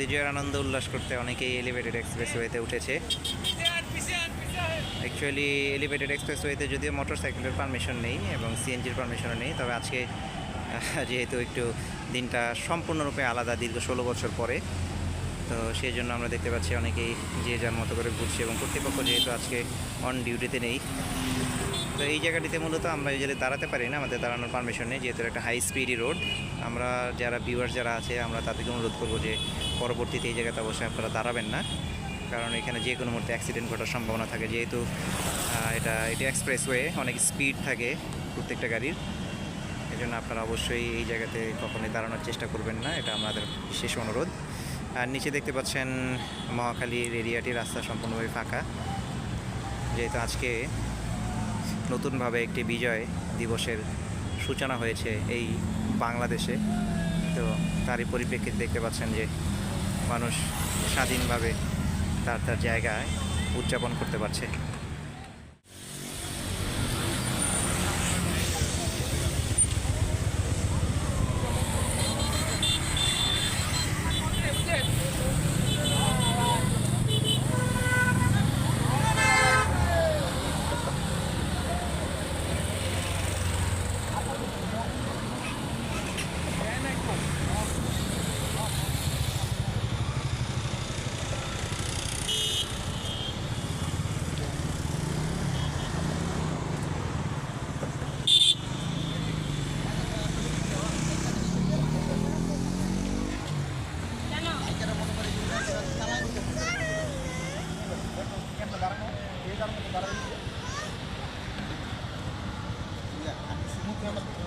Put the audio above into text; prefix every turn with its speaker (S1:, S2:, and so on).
S1: বিজয়ের আনন্দ উল্লাস করতে অনেকেই এলিভেটেড এক্সপ্রেসওয়েতে উঠেছে। অ্যাকচুয়ালি এলিভেটেড এক্সপ্রেসওয়েতে যদিও মোটর সাইকেলের পারমিশন নেই এবং সিএনজির পারমিশনও নেই, তবে আজকে যেহেতু একটু দিনটা সম্পূর্ণরূপে আলাদা দীর্ঘ ষোলো বছর পরে, তো সেই জন্য আমরা দেখতে পাচ্ছি অনেকেই যে যার মতো করে ঘুরছে এবং কর্তৃপক্ষ যেহেতু আজকে অন ডিউটিতে নেই। তো এই জায়গাটিতে মূলত আমরা যদি দাঁড়াতে পারি না, আমাদের দাঁড়ানোর পারমিশন নেই, যেহেতু একটা হাই স্পিডি রোড আমরা যারা ভিউয়ার্স যারা আছে, আমরা তাদেরকে অনুরোধ করব যে পরবর্তীতে এই জায়গাতে অবশ্যই আপনারা দাঁড়াবেন না। কারণ এখানে যে কোনো মুহূর্তে অ্যাক্সিডেন্ট ঘটার সম্ভাবনা থাকে, যেহেতু এটা, এটি এক্সপ্রেসওয়ে অনেক স্পিড থাকে প্রত্যেকটা গাড়ির। এই জন্য আপনারা অবশ্যই এই জায়গাতে কখনোই দাঁড়ানোর চেষ্টা করবেন না, এটা আমাদের বিশেষ অনুরোধ। আর নিচে দেখতে পাচ্ছেন মহাখালীর এরিয়াটি, রাস্তা সম্পূর্ণভাবে ফাঁকা। যেহেতু আজকে নতুনভাবে একটি বিজয় দিবসের সূচনা হয়েছে এই বাংলাদেশে। তো তারই পরিপ্রেক্ষিতে দেখতে পাচ্ছেন যে মানুষ স্বাধীনভাবে তার তার জায়গায় উদযাপন করতে পারছে। sekarang penyebaran ini? Iya, semut